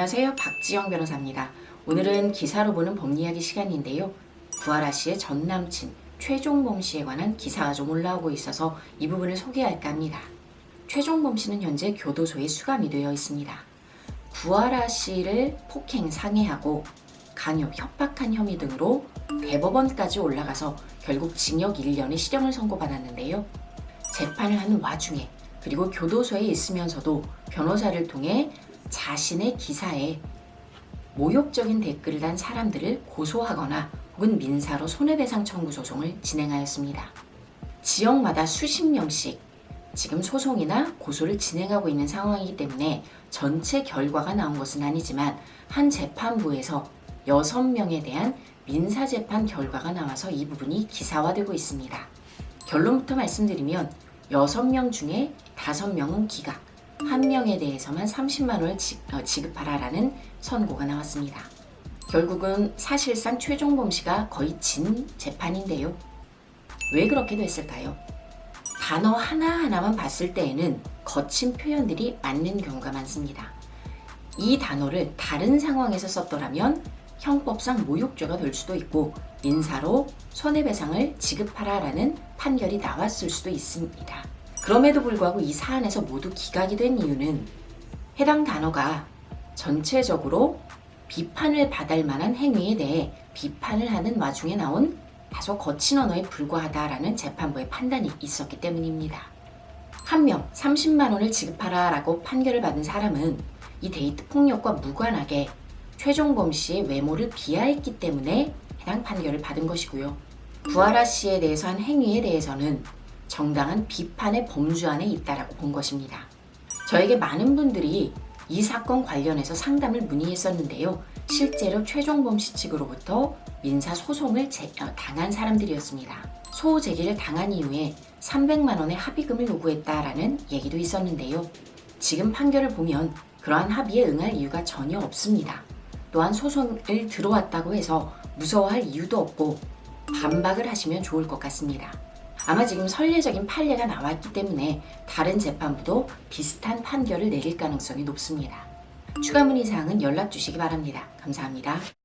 안녕하세요. 박지영 변호사입니다. 오늘은 기사로 보는 법리이야기 시간인데요. 구하라 씨의 전 남친 최종범 씨에 관한 기사가 좀 올라오고 있어서 이 부분을 소개할까 합니다. 최종범 씨는 현재 교도소에 수감이 되어 있습니다. 구하라 씨를 폭행, 상해하고 강요, 협박한 혐의 등으로 대법원까지 올라가서 결국 징역 1년의 실형을 선고받았는데요. 재판을 하는 와중에 그리고 교도소에 있으면서도 변호사를 통해 자신의 기사에 모욕적인 댓글을 단 사람들을 고소하거나 혹은 민사로 손해배상 청구 소송을 진행하였습니다. 지역마다 수십 명씩 지금 소송이나 고소를 진행하고 있는 상황이기 때문에 전체 결과가 나온 것은 아니지만 한 재판부에서 6명에 대한 민사재판 결과가 나와서 이 부분이 기사화되고 있습니다. 결론부터 말씀드리면 6명 중에 5명은 기각, 한 명에 대해서만 30만 원을 지, 어, 지급하라라는 선고가 나왔습니다. 결국은 사실상 최종범 씨가 거의 진 재판인데요. 왜 그렇게 됐을까요? 단어 하나하나만 봤을 때에는 거친 표현들이 맞는 경우가 많습니다. 이 단어를 다른 상황에서 썼더라면 형법상 모욕죄가 될 수도 있고 민사로 손해배상을 지급하라라는 판결이 나왔을 수도 있습니다. 그럼에도 불구하고 이 사안에서 모두 기각이 된 이유는 해당 단어가 전체적으로 비판을 받을 만한 행위에 대해 비판을 하는 와중에 나온 다소 거친 언어에 불과하다라는 재판부의 판단이 있었기 때문입니다. 한 명 30만 원을 지급하라라고 판결을 받은 사람은 이 데이트 폭력과 무관하게 최종범 씨의 외모를 비하했기 때문에 해당 판결을 받은 것이고요. 구하라 씨에 대해서 한 행위에 대해서는 정당한 비판의 범주 안에 있다라고 본 것입니다. 저에게 많은 분들이 이 사건 관련해서 상담을 문의했었는데요. 실제로 최종범 씨 측으로부터 민사 소송을 제- 어, 당한 사람들이었습니다. 소호 제기를 당한 이후에 300만 원의 합의금을 요구했다라는 얘기도 있었는데요. 지금 판결을 보면 그러한 합의에 응할 이유가 전혀 없습니다. 또한 소송을 들어왔다고 해서 무서워할 이유도 없고 반박을 하시면 좋을 것 같습니다. 아마 지금 선례적인 판례가 나왔기 때문에 다른 재판부도 비슷한 판결을 내릴 가능성이 높습니다. 추가 문의 사항은 연락 주시기 바랍니다. 감사합니다.